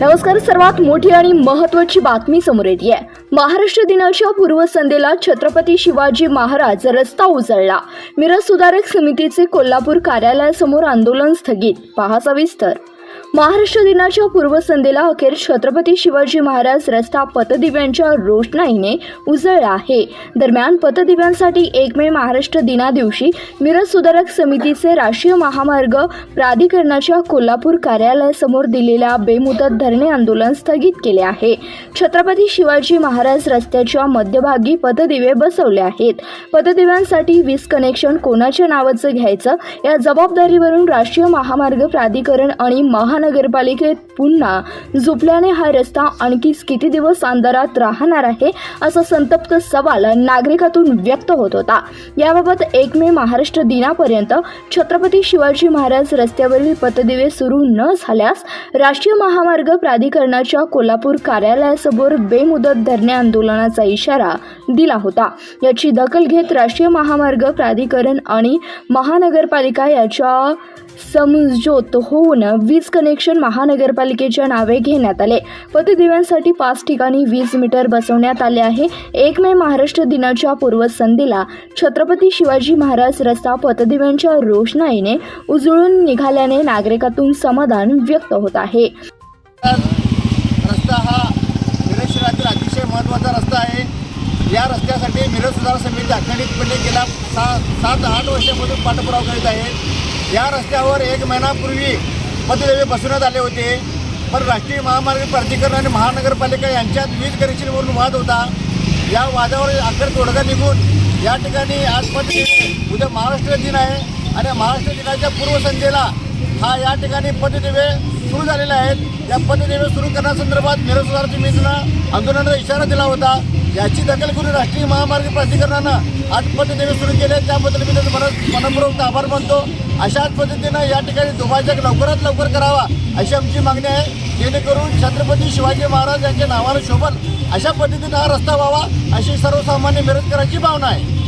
नमस्कार सर्वात मोठी आणि महत्वाची बातमी समोर येते महाराष्ट्र दिनाच्या पूर्वसंध्येला छत्रपती शिवाजी महाराज रस्ता उजळला मिरज सुधारक समितीचे कोल्हापूर कार्यालयासमोर आंदोलन स्थगित. पहा सविस्तर महाराष्ट्र दिनाच्या पूर्वसंध्येला अखेर छत्रपती शिवाजी महाराज रस्ता पतदिव्यांच्या रोषणाईने उजळला आहे. दरम्यान पतदिव्यांसाठी एक मे महाराष्ट्र दिना दिवशी मिरज सुधारक समितीचे राष्ट्रीय महामार्ग प्राधिकरणाच्या कोल्हापूर कार्यालयासमोर दिलेल्या बेमुदत धरणे आंदोलन स्थगित केले आहे. छत्रपती शिवाजी महाराज रस्त्याच्या मध्यभागी पतदिवे बसवले आहेत. पतदिव्यांसाठी वीज कनेक्शन कोणाच्या नावाचं घ्यायचं? या जबाबदारीवरून राष्ट्रीय महामार्ग प्राधिकरण आणि महानगरपालिकेत पुन्हा झोपल्याने हा रस्ता आणखीच किती दिवस अंधारात राहणार आहे असा संतप्त सवाल नागरिकातून व्यक्त होत होता. याबाबत एक मे महाराष्ट्र दिनापर्यंत छत्रपती शिवाजी महाराज रस्त्यावरील पतदिवे सुरू न झाल्यास राष्ट्रीय महामार्ग प्राधिकरणाच्या कोल्हापूर कार्यालयासमोर बेमुदत धरणे आंदोलनाचा इशारा दिला होता. याची दखल घेत राष्ट्रीय महामार्ग प्राधिकरण आणि महानगरपालिका याच्या समजोत होऊन वीज कनेक्शन महानगरपालिकेच्या नावे घेण्यात आले. पतदिव्यांसाठी पाच ठिकाणी वीज मीटर बसवण्यात आले आहे. एक मे महाराष्ट्र दिनाच्या पूर्वसंध्येला छत्रपती शिवाजी महाराज रस्ता पतदिव्यांच्या रोषणाईने उजळून निघाल्याने नागरिकातून समाधान व्यक्त होत आहे. रस्ता हा मिरज शहरातील अतिशय महत्त्वाचा रस्ता आहे. या रस्त्यासाठी मिरज सुधार समिती अखंडितपणे गेल्या सा सात आठ वर्षापासून पाठपुरावा करीत आहे. या रस्त्यावर एक महिनापूर्वी पददेवे बसवण्यात आले होते. पण राष्ट्रीय महामार्ग प्राधिकरण आणि महानगरपालिका यांच्यात वीज कनेक्शनवरून वाद होता. या वादावर अखेर तोडगा निघून या ठिकाणी आज पददेवे उद्या महाराष्ट्र दिन आहे आणि महाराष्ट्र दिनाच्या पूर्वसंध्येला हा या ठिकाणी पददेवे सुरू झालेले आहेत या पददेवे सुरू करण्यासंदर्भात मिरज सुधार आंदोलनाचा इशारा दिला होता. याची दखल करून राष्ट्रीय महामार्ग प्राधिकरणानं आज पद्धतीने सुरू केले. त्याबद्दल मी त्याचा परत मनपूर्वक आभार मानतो. अशाच पद्धतीनं या ठिकाणी दुभाजक लवकरात लवकर करावा अशी आमची मागणी आहे. जेणेकरून छत्रपती शिवाजी महाराज यांच्या नावानं शोभल अशा पद्धतीनं हा रस्ता व्हावा अशी सर्वसामान्य मिरजकरांची भावना आहे.